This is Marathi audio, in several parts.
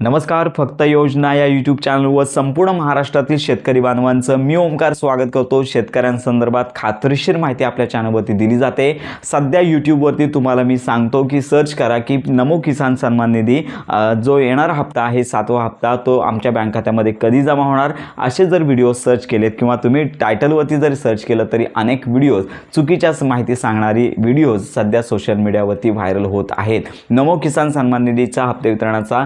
नमस्कार फक्त योजना या यूट्यूब चॅनलवर संपूर्ण महाराष्ट्रातील शेतकरी बांधवांचं मी ओमकार स्वागत करतो. शेतकऱ्यांसंदर्भात खात्रीशीर माहिती आपल्या चॅनलवरती दिली जाते. सध्या यूट्यूबवरती तुम्हाला मी सांगतो की सर्च करा की नमो किसान सन्मान निधी जो येणारा हप्ता आहे सातवा हप्ता तो आमच्या बँक खात्यामध्ये कधी जमा होणार? असे जर व्हिडिओ सर्च केलेत किंवा तुम्ही टायटलवरती जरी सर्च केलं तरी अनेक व्हिडिओज चुकीच्याच माहिती सांगणारी व्हिडिओज सध्या सोशल मीडियावरती व्हायरल होत आहेत. नमो किसान सन्मान निधीचा हप्ते वितरणाचा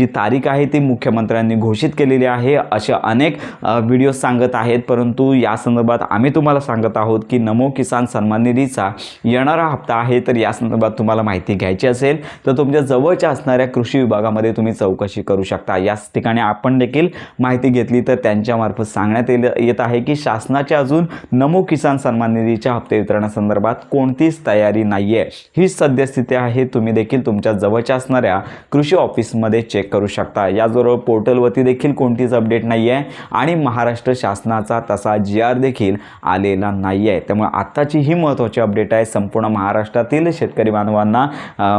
जी तारीख आहे ती मुख्यमंत्र्यांनी घोषित केलेली आहे असे अनेक व्हिडिओ सांगत आहेत. परंतु या संदर्भात आम्ही तुम्हाला सांगत आहोत की नमो किसान सन्मान निधीचा येणारा हप्ता आहे तर या संदर्भात तुम्हाला माहिती घ्यायची असेल तर तुमच्या जवळच्या असणाऱ्या कृषी विभागामध्ये तुम्ही चौकशी करू शकता. याच ठिकाणी आपण देखील माहिती घेतली तर त्यांच्यामार्फत सांगण्यात येल येत आहे की शासनाच्या अजून नमो किसान सन्मान निधीच्या हप्ते वितरणासंदर्भात कोणतीच तयारी नाही आहे ही सद्यस्थिती आहे तुम्ही देखील तुमच्या जवळच्या असणाऱ्या कृषी ऑफिसमध्ये चेक करू शकता. याचबरोबर पोर्टलवरती देखील कोणतीच अपडेट नाही आहे आणि महाराष्ट्र शासनाचा तसा जी आर देखील आलेला नाही आहे त्यामुळे आत्ताची ही महत्त्वाची अपडेट आहे. संपूर्ण महाराष्ट्रातील शेतकरी बांधवांना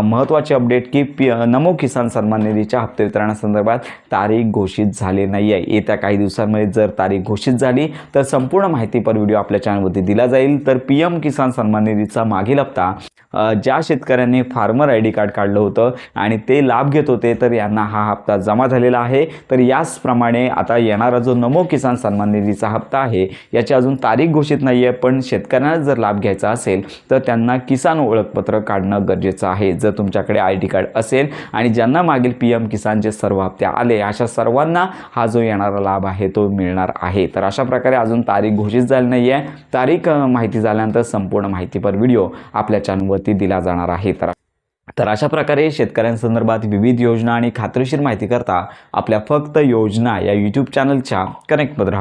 महत्त्वाची अपडेट की पी नमो किसान सन्मान निधीच्या हप्ते वितरणासंदर्भात तारीख घोषित झाली नाही आहे येत्या काही दिवसांमध्ये जर तारीख घोषित झाली तर संपूर्ण माहितीपर व्हिडिओ आपल्या चॅनलवरती दिला जाईल. तर पी एम किसान सन्मान निधीचा मागील हप्ता ज्या शेतकऱ्यांनी फार्मर आय डी कार्ड काढलं होतं आणि ते लाभ घेत होते तर यांना हा हप्ता जमा झालेला आहे. तर याचप्रमाणे आता येणारा जो नमो किसान सन्मान निधीचा हप्ता आहे याची अजून तारीख घोषित नाही आहे पण शेतकऱ्यांना जर लाभ घ्यायचा असेल तर त्यांना किसान ओळखपत्र काढणं गरजेचं आहे जर तुमच्याकडे आय डी कार्ड असेल. आणि ज्यांना मागील पी एम किसानचे सर्व हप्ते आले अशा सर्वांना हा जो येणारा लाभ आहे तो मिळणार आहे. तर अशा प्रकारे अजून तारीख घोषित झाली नाही आहे तारीख माहिती झाल्यानंतर संपूर्ण माहितीपर व्हिडिओ आपल्या चॅनलवरती दिला जाणार आहे तर तर अशा प्रकारे शेतकऱ्यांसंदर्भात विविध योजना आणि खात्रीशीर माहिती करता आपल्या फक्त योजना या यूट्यूब चॅनलच्या कनेक्टमध्ये राहा.